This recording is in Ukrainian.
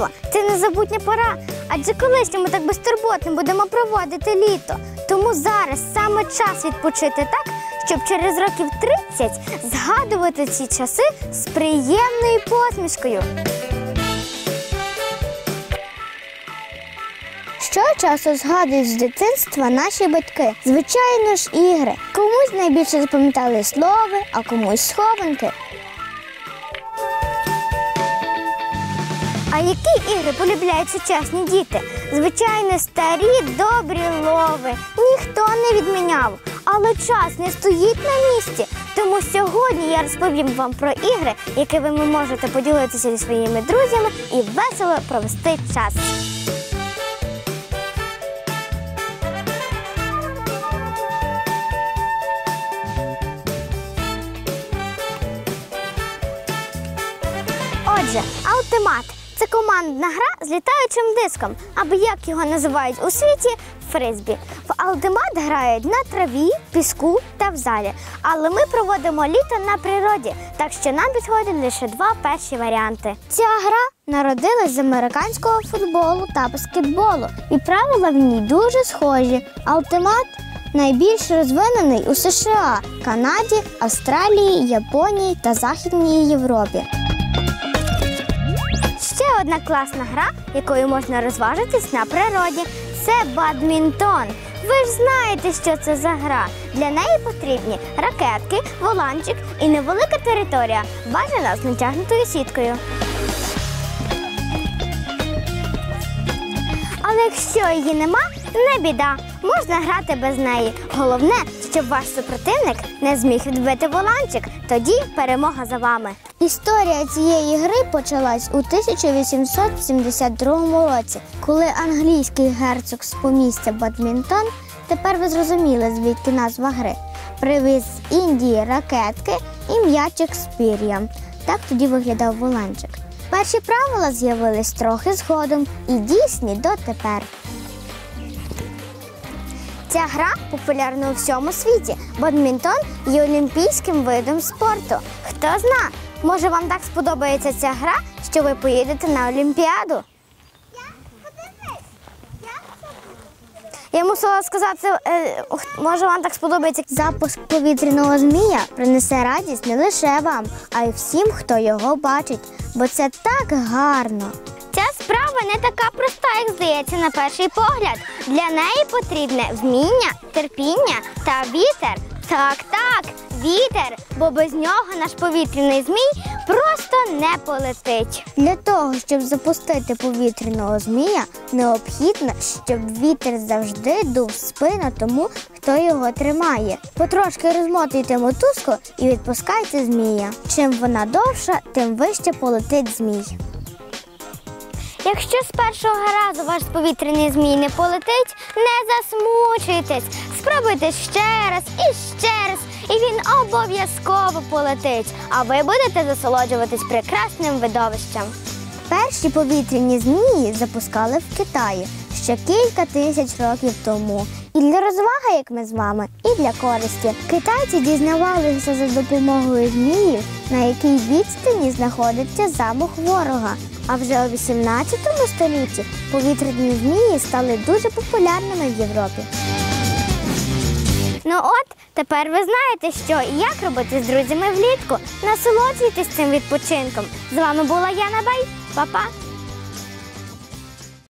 дитинство це незабутня пора. Адже колись ми так безтурботно будемо проводити літо. Тому зараз саме час відпочити так, щоб через років 30 згадувати ці часи з приємною посмішкою. Що часу згадують з дитинства наші батьки? Звичайно ж, ігри. Комусь найбільше запам'ятали слови, а комусь схованки. Які ігри полюбляють сучасні діти? Звичайно, старі добрі лови. Ніхто не відміняв. Але час не стоїть на місці. Тому сьогодні я розповім вам про ігри, якими ви можете поділитися зі своїми друзями і весело провести час. Отже, Ultimate – це командна гра з літаючим диском, або як його називають у світі фризбі. В Ultimate грають на траві, піску та в залі. Але ми проводимо літо на природі, так що нам підходять лише два перші варіанти. Ця гра народилась з американського футболу та баскетболу, і правила в ній дуже схожі. Ultimate найбільш розвинений у США, Канаді, Австралії, Японії та Західній Європі. Одна класна гра, якою можна розважитись на природі, це бадмінтон. Ви ж знаєте, що це за гра. Для неї потрібні ракетки, воланчик і невелика територія, бажана з натягнутою сіткою. Але якщо її нема, не біда. Можна грати без неї. Головне, щоб ваш супротивник не зміг відбити воланчик. Тоді перемога за вами. Історія цієї гри почалась у 1872 році, коли англійський герцог з помістя Бадмінтон, тепер ви зрозуміли, звідки назва гри, привіз з Індії ракетки і м'ячик з пір'ям. Так тоді виглядав воланчик. Перші правила з'явились трохи згодом і дійсні дотепер. Ця гра популярна у всьому світі. Бадмінтон є олімпійським видом спорту. Хто зна, може вам так сподобається ця гра, що ви поїдете на Олімпіаду? Я мусила сказати, е, може вам так сподобається запуск повітряного змія принесе радість не лише вам, а й всім, хто його бачить, бо це так гарно. Ця справа не така проста, як здається на перший погляд. Для неї потрібне вміння, терпіння та вітер. Так, так, вітер, бо без нього наш повітряний змій просто не полетить. Для того, щоб запустити повітряного змія, необхідно, щоб вітер завжди дув спину тому, хто його тримає. Потрошки розмотуйте мотузку і відпускайте змія. Чим вона довша, тим вище полетить змій. Якщо з першого разу ваш повітряний змій не полетить, не засмучуйтесь. Спробуйте ще раз і ще раз, і він обов'язково полетить. А ви будете засолоджуватись прекрасним видовищем. Перші повітряні змії запускали в Китаї ще кілька тисяч років тому. І для розваги, як ми з вами, і для користі. Китайці дізнавалися за допомогою зміїв, на якій відстані знаходиться замок ворога. А вже у 18 столітті повітряні змії стали дуже популярними в Європі. Ну от, тепер ви знаєте, що і як робити з друзями влітку. Насолоджуйтесь цим відпочинком. З вами була Яна Бай. Па-па!